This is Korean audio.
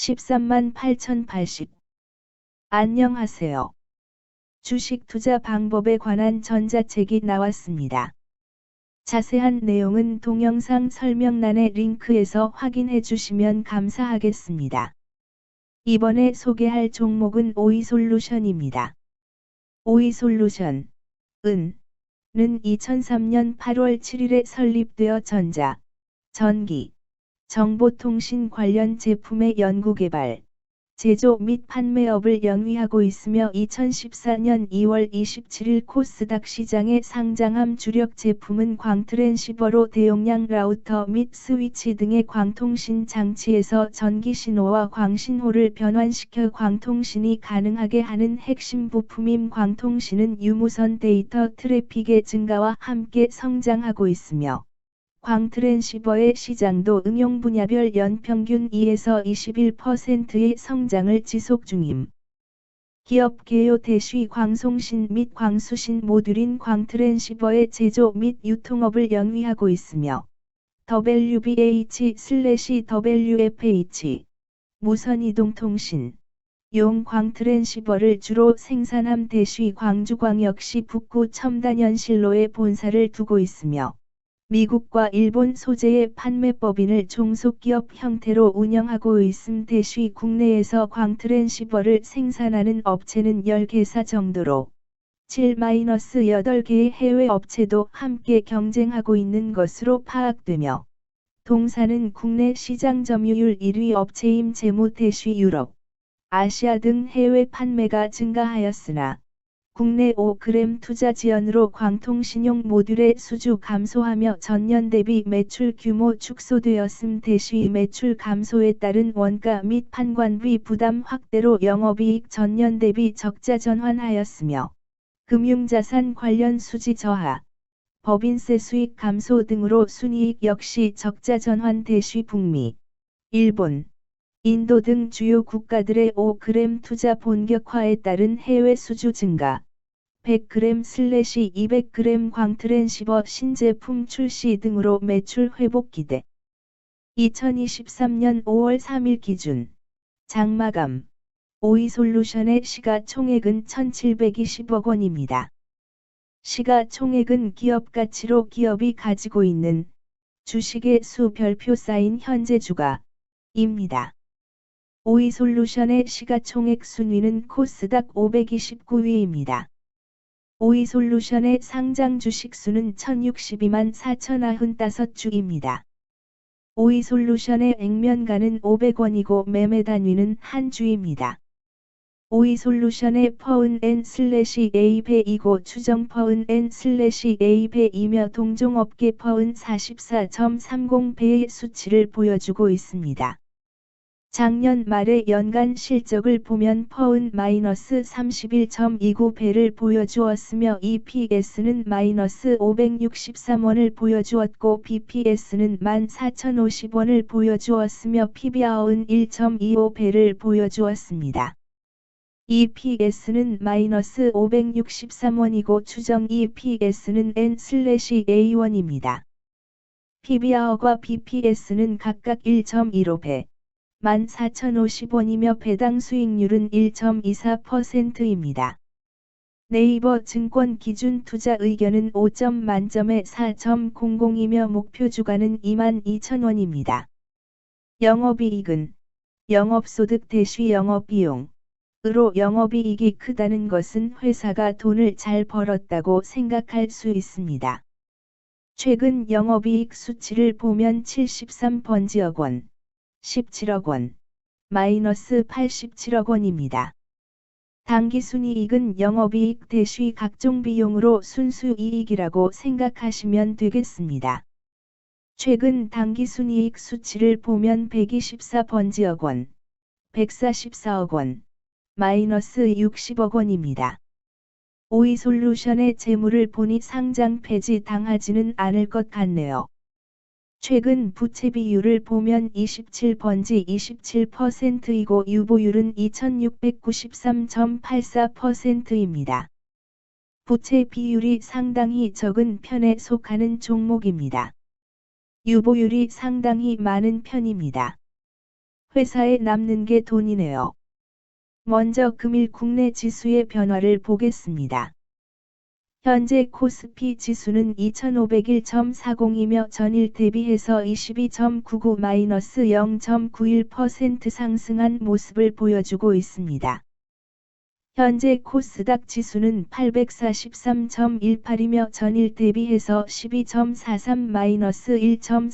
13만 8080 안녕하세요. 주식 투자 방법에 관한 전자책이 나왔습니다. 자세한 내용은 동영상 설명란의 링크에서 확인해 주시면 감사하겠습니다. 이번에 소개할 종목은 오이솔루션입니다. 오이솔루션, 은, 는 2003년 8월 7일에 설립되어 전자, 전기, 정보통신 관련 제품의 연구개발, 제조 및 판매업을 영위하고 있으며 2014년 2월 27일 코스닥 시장에 상장함 주력 제품은 광트랜시버로 대용량 라우터 및 스위치 등의 광통신 장치에서 전기 신호와 광신호를 변환시켜 광통신이 가능하게 하는 핵심 부품임 광통신은 유무선 데이터 트래픽의 증가와 함께 성장하고 있으며 광 트랜시버의 시장도 응용 분야별 연평균 2에서 21%의 성장을 지속 중임. 기업 개요 대쉬 광송신 및 광수신 모듈인 광 트랜시버의 제조 및 유통업을 영위하고 있으며 WBH/WFH 무선이동통신 용 광 트랜시버를 주로 생산함 대쉬 광주광역시 북구 첨단연실로에 본사를 두고 있으며 미국과 일본 소재의 판매법인을 종속기업 형태로 운영하고 있음 대쉬 국내에서 광트랜시버를 생산하는 업체는 10개사 정도로 7-8개의 해외 업체도 함께 경쟁하고 있는 것으로 파악되며 동사는 국내 시장 점유율 1위 업체임 재무 대쉬 유럽, 아시아 등 해외 판매가 증가하였으나 국내 5g 투자 지연으로 광통 신용 모듈의 수주 감소하며 전년 대비 매출 규모 축소되었음 대시 매출 감소에 따른 원가 및 판관비 부담 확대로 영업이익 전년 대비 적자 전환하였으며 금융자산 관련 수지 저하, 법인세 수익 감소 등으로 순이익 역시 적자 전환 대시 북미, 일본, 인도 등 주요 국가들의 5g 투자 본격화에 따른 해외 수주 증가, 100g 200g 광트랜시버 신제품 출시 등으로 매출 회복 기대. 2023년 5월 3일 기준 장마감 오이솔루션의 시가총액은 1720억 원입니다. 시가총액은 기업 가치로 기업이 가지고 있는 주식의 수 별표 쌓인 현재 주가입니다. 오이솔루션의 시가총액 순위는 코스닥 529위입니다. 오이솔루션의 상장 주식수는 1062만 4095주입니다. 오이솔루션의 액면가는 500원이고 매매 단위는 한 주입니다. 오이솔루션의 퍼은 n 슬래시 A배이고 추정 퍼은 n 슬래시 A배이며 동종업계 퍼은 44.30배의 수치를 보여주고 있습니다. 작년 말의 연간 실적을 보면 퍼은 마이너스 31.29배를 보여주었으며 EPS는 마이너스 563원을 보여주었고 BPS는 14,050원을 보여주었으며 PBR은 1.25배를 보여주었습니다. EPS는 마이너스 563원이고 추정 EPS는 N/A1입니다. PBR과 BPS는 각각 1.15배, 14,050원이며 배당 수익률은 1.24%입니다. 네이버 증권 기준 투자 의견은 5점 만점에 4.00이며 목표 주가는 22,000원입니다. 영업이익은 영업소득 대시 영업비용 으로 영업이익이 크다는 것은 회사가 돈을 잘 벌었다고 생각할 수 있습니다. 최근 영업이익 수치를 보면 73번지억 원, 17억 원, 마이너스 87억 원입니다. 당기순이익은 영업이익 대시 각종 비용으로 순수이익이라고 생각하시면 되겠습니다. 최근 당기순이익 수치를 보면 124번지억 원, 144억 원, 마이너스 60억 원입니다. 오이솔루션의 재물을 보니 상장 폐지 당하지는 않을 것 같네요. 최근 부채 비율을 보면 27번지 27%이고 유보율은 2693.84%입니다. 부채 비율이 상당히 적은 편에 속하는 종목입니다. 유보율이 상당히 많은 편입니다. 회사에 남는 게 돈이네요. 먼저 금일 국내 지수의 변화를 보겠습니다. 현재 코스피 지수는 2501.40이며 전일 대비해서 22.99-0.91% 상승한 모습을 보여주고 있습니다. 현재 코스닥 지수는 843.18이며 전일 대비해서 12.43-1.